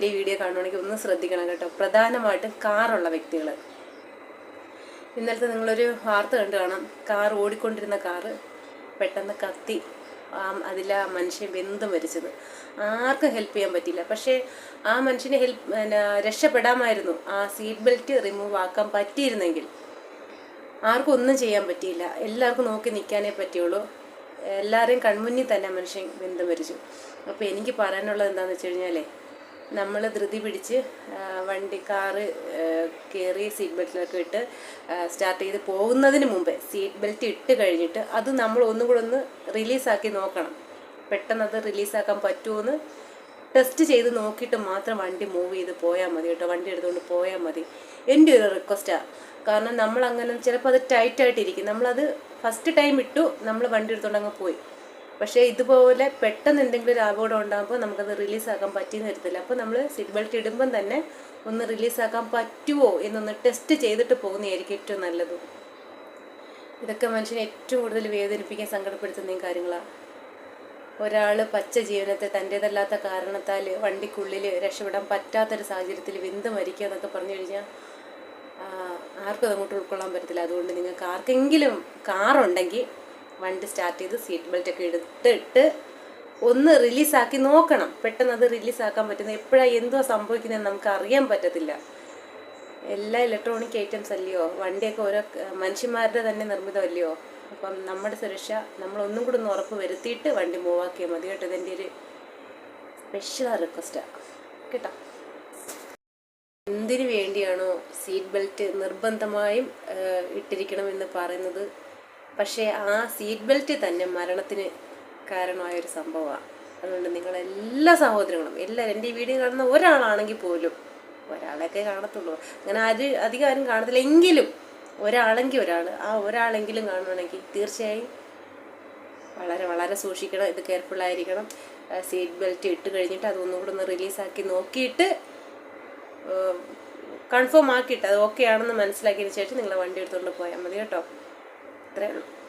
എന്റെ ഈ വീഡിയോ കാണുവാണെങ്കിൽ ഒന്ന് ശ്രദ്ധിക്കണം കേട്ടോ. പ്രധാനമായിട്ടും കാറുള്ള വ്യക്തികൾ ഇന്നലത്തെ നിങ്ങളൊരു വാർത്ത കണ്ടു കാണാം. കാർ ഓടിക്കൊണ്ടിരുന്ന കാറ് പെട്ടെന്ന് കത്തി അതിൽ ആ മനുഷ്യൻ ബന്ധം മരിച്ചത്. ആർക്കും ഹെൽപ്പ് ചെയ്യാൻ പറ്റില്ല പക്ഷേ ആ മനുഷ്യനെ ഹെൽപ്പ് രക്ഷപ്പെടാമായിരുന്നു. ആ സീറ്റ് ബെൽറ്റ് റിമൂവ് ആക്കാൻ പറ്റിയിരുന്നെങ്കിൽ ആർക്കും ഒന്നും ചെയ്യാൻ പറ്റിയില്ല. എല്ലാവർക്കും നോക്കി നിൽക്കാനേ പറ്റുള്ളൂ എല്ലാവരെയും കൺമുന്നിൽ തന്നെ മനുഷ്യൻ ബന്ധം വരിച്ചു അപ്പോൾ എനിക്ക് പറയാനുള്ളത് എന്താണെന്ന് വെച്ച് കഴിഞ്ഞാലേ നമ്മൾ ധൃതി പിടിച്ച് വണ്ടി കാറ് കയറി സീറ്റ് ബെൽറ്റിലൊക്കെ ഇട്ട് സ്റ്റാർട്ട് ചെയ്ത് പോകുന്നതിന് മുമ്പേ സീറ്റ് ബെൽറ്റ് ഇട്ട് കഴിഞ്ഞിട്ട് അത് നമ്മൾ ഒന്നും കൂടെ ഒന്ന് റിലീസാക്കി നോക്കണം. പെട്ടെന്ന് അത് റിലീസാക്കാൻ പറ്റുമോയെന്ന് ടെസ്റ്റ് ചെയ്ത് നോക്കിയിട്ട് മാത്രം വണ്ടി മൂവ് ചെയ്ത് പോയാൽ മതി കേട്ടോ. വണ്ടി എടുത്തുകൊണ്ട് പോയാൽ മതി. എന്റെ ഒരു റിക്വസ്റ്റാണ് കാരണം നമ്മൾ അങ്ങനെ ചിലപ്പോൾ അത് ടൈറ്റായിട്ടിരിക്കും നമ്മളത് ഫസ്റ്റ് ടൈം ഇട്ടു നമ്മൾ വണ്ടി എടുത്തുകൊണ്ട് അങ്ങ് പോയി. പക്ഷേ ഇതുപോലെ പെട്ടെന്ന് എന്തെങ്കിലും ഒരു അപകടം ഉണ്ടാകുമ്പോൾ നമുക്കത് റിലീസാക്കാൻ പറ്റിയെന്ന് വരത്തില്ല. അപ്പോൾ നമ്മൾ സീറ്റ് ബെൽറ്റ് ഇടുമ്പം തന്നെ ഒന്ന് റിലീസാക്കാൻ പറ്റുമോ എന്നൊന്ന് ടെസ്റ്റ് ചെയ്തിട്ട് പോകുന്നതായിരിക്കും ഏറ്റവും നല്ലത്. ഇതൊക്കെ മനുഷ്യനെ ഏറ്റവും കൂടുതൽ വേദനിപ്പിക്കാൻ സങ്കടപ്പെടുത്തുന്ന കാര്യങ്ങളാണ്. ഒരാൾ പച്ച ജീവനത്തെ തന്റേതല്ലാത്ത കാരണത്താൽ വണ്ടിക്കുള്ളിൽ രക്ഷപ്പെടാൻ പറ്റാത്തൊരു സാഹചര്യത്തിൽ വെന്ത് മരിക്കുക എന്നൊക്കെ പറഞ്ഞു കഴിഞ്ഞാൽ ആർക്കും അതങ്ങോട്ട് ഉൾക്കൊള്ളാൻ പറ്റത്തില്ല. അതുകൊണ്ട് നിങ്ങൾക്ക് ആർക്കെങ്കിലും കാറുണ്ടെങ്കിൽ വണ്ടി സ്റ്റാർട്ട് ചെയ്ത് സീറ്റ് ബെൽറ്റ് ഒക്കെ എടുത്തിട്ട് ഒന്ന് റിലീസാക്കി നോക്കണം. പെട്ടെന്ന് അത് റിലീസാക്കാൻ പറ്റുന്നത് എപ്പോഴാണ് എന്തോ സംഭവിക്കുന്നതെന്ന് നമുക്ക് അറിയാൻ പറ്റത്തില്ല. എല്ലാ ഇലക്ട്രോണിക് ഐറ്റംസ് അല്ലയോ? വണ്ടിയൊക്കെ ഓരോ മനുഷ്യന്മാരുടെ തന്നെ നിർമ്മിതമല്ലയോ? അപ്പം നമ്മുടെ സുരക്ഷ നമ്മൾ കൂടി ഒന്ന് ഉറപ്പ് വരുത്തിയിട്ട് വണ്ടി മൂവ് ആക്കിയാൽ മതി കേട്ടോ. ഇതെന്റെ ഒരു സ്പെഷ്യൽ റിക്വസ്റ്റാണ് കേട്ടോ? എന്തിനു വേണ്ടിയാണോ സീറ്റ് ബെൽറ്റ് നിർബന്ധമായും ഇട്ടിരിക്കണം ഇട്ടിരിക്കണമെന്ന് പറയുന്നത് പക്ഷേ ആ സീറ്റ് ബെൽറ്റ് തന്നെ മരണത്തിന് കാരണമായ ഒരു സംഭവമാണ് അതുകൊണ്ട് നിങ്ങൾ എല്ലാ സഹോദരങ്ങളും എല്ലാവരും എന്റെ ഈ വീഡിയോ കാണുന്ന ഒരാളാണെങ്കിൽ പോലും ഒരാളെയൊക്കെ കാണത്തുള്ളൂ. അങ്ങനെ ആര് അധികം ആരും കാണത്തില്ല. എങ്കിലും ഒരാളെങ്കിൽ ഒരാൾ ആ ഒരാളെങ്കിലും കാണുവാണെങ്കിൽ തീർച്ചയായും വളരെ വളരെ സൂക്ഷിക്കണം ഇത് കെയർഫുൾ ആയിരിക്കണം. സീറ്റ് ബെൽറ്റ് ഇട്ട് കഴിഞ്ഞിട്ട് അതൊന്നും കൂടെ ഒന്ന് റിലീസാക്കി നോക്കിയിട്ട് കൺഫേം ആക്കിയിട്ട് അത് ഓക്കെ ആണെന്ന് മനസ്സിലാക്കിയതിന് ശേഷം നിങ്ങൾ വണ്ടി എടുത്തുകൊണ്ട് പോയാൽ മതി കേട്ടോ. ഇത്രയേ ഉള്ളൂ.